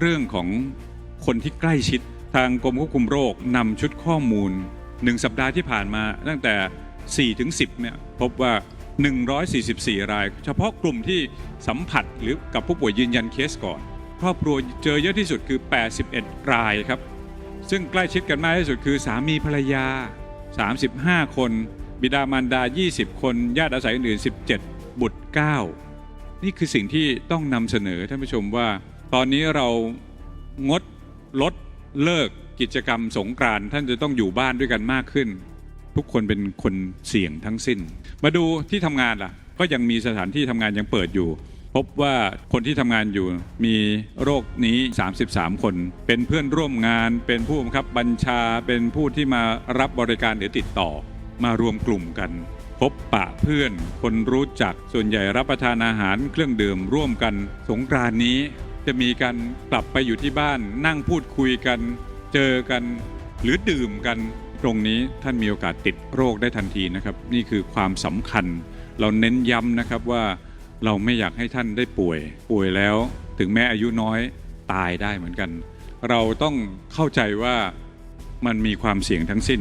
เรื่องของคนที่ใกล้ชิดทางกรมควบคุมโรคนำชุดข้อมูล 1 สัปดาห์ที่ผ่านมาตั้งแต่ 4 ถึง 10 เนี่ยพบว่า 144 ราย เฉพาะกลุ่มที่สัมผัสหรือกับผู้ป่วยยืนยันเคสก่อน ครอบครัวเจอเยอะที่สุดคือ 81 รายครับ ซึ่งใกล้ชิดกันมากที่สุดคือสามีภรรยา 35 คน บิดามารดา 20 คน ญาติอาศัยอื่น 17 บุตร 9 นี่คือสิ่งที่ต้องนำเสนอท่านผู้ชมว่า ตอนนี้เรางดลดเลิกกิจกรรมสงกรานต์ท่านจะต้องอยู่บ้านด้วยกันมากขึ้น ทุกคนเป็นคนเสี่ยงทั้งสิ้น มาดูที่ทำงานล่ะ ก็ยังมีสถานที่ทำงานยังเปิดอยู่ พบว่าคนที่ทำงานอยู่มีโรคนี้ 33 คน เป็นเพื่อนร่วมงาน เป็นผู้บังคับบัญชา เป็นผู้ที่มารับบริการหรือติดต่อ มารวมกลุ่มกัน พบปะเพื่อน คนรู้จัก ส่วนใหญ่รับประทานอาหารเครื่องดื่มร่วมกัน สงกรานนี้ จะมีการกลับไปอยู่ที่บ้าน นั่งพูดคุยกัน เจอกัน หรือดื่มกันตรงนี้ท่านมีโอกาสติดโรคได้ทันทีนะครับ นี่คือความสำคัญ เราเน้นย้ำนะครับว่าเราไม่อยากให้ท่านได้ป่วย ป่วยแล้ว ถึงแม้อายุน้อยตายได้เหมือนกัน เราต้องเข้าใจว่ามันมีความเสี่ยงทั้งสิ้น